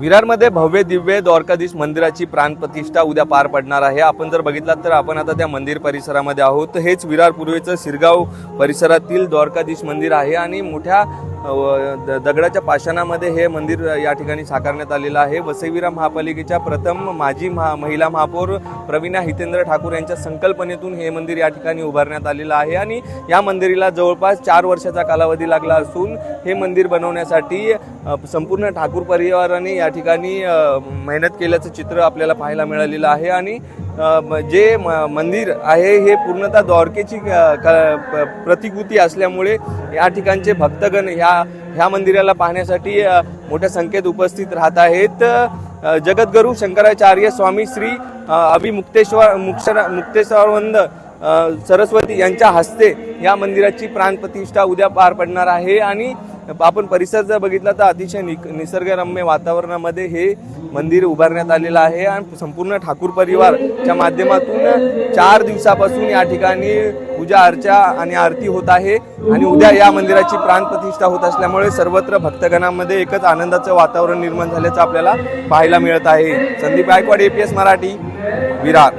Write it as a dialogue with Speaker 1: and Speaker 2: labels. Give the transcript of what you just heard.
Speaker 1: विरारमध्ये भव्य दिव्य द्वारकाधीश मंदिराची प्राणप्रतिष्ठा उद्या पार पडणार आहे. आपण जर बघितलात तर आपण आता त्या मंदिर परिसरामध्ये आहोत. हेच विरार पूर्वेचं शिरगाव परिसरातील द्वारकाधीश मंदिर आहे आणि मोठ्या दगडाच्या पाषाणामध्ये हे मंदिर या ठिकाणी साकारण्यात आलेलं आहे. वसईविरा महापालिकेच्या प्रथम माजी महा महिला महापौर प्रवीणा हितेंद्र ठाकूर यांच्या संकल्पनेतून हे मंदिर या ठिकाणी उभारण्यात आलेलं आहे आणि या मंदिराला जवळपास चार वर्षाचा कालावधी लागला असून हे मंदिर बनवण्यासाठी संपूर्ण ठाकूर परिवाराने या ठिकाणी मेहनत केल्याचं चित्र आपल्याला पाहायला मिळालेलं आहे आणि जे म- मंदिर आहे हे पूर्णतः द्वारकेची क- प्रतिकृती असल्यामुळे या ठिकाणचे भक्तगण ह्या ह्या मंदिराला पाहण्यासाठी मोठ्या संख्येत उपस्थित राहत आहेत. जगद्गुरू शंकराचार्य स्वामी श्री अभिमुक्तेश्वर मुक्षर मुक्तेश्वरवंद सरस्वती यांच्या हस्ते या मंदिराची प्राणप्रतिष्ठा उद्या पार पडणार आहे. आणि आपण परिसर जर बघितला तर अतिशय निक निसर्गरम्य वातावरणामध्ये हे मंदिर उभारण्यात आलेलं आहे आणि संपूर्ण ठाकूर परिवारच्या माध्यमातून चार दिवसापासून या ठिकाणी पूजा अर्चा आणि आरती होत आहे. आणि उद्या या मंदिराची प्राणप्रतिष्ठा होत असल्यामुळे सर्वत्र भक्तगणामध्ये एकच आनंदाचं वातावरण निर्माण झाल्याचं आपल्याला पाहायला मिळत आहे. संदीप गायकवाड एपीएस मराठी विरार.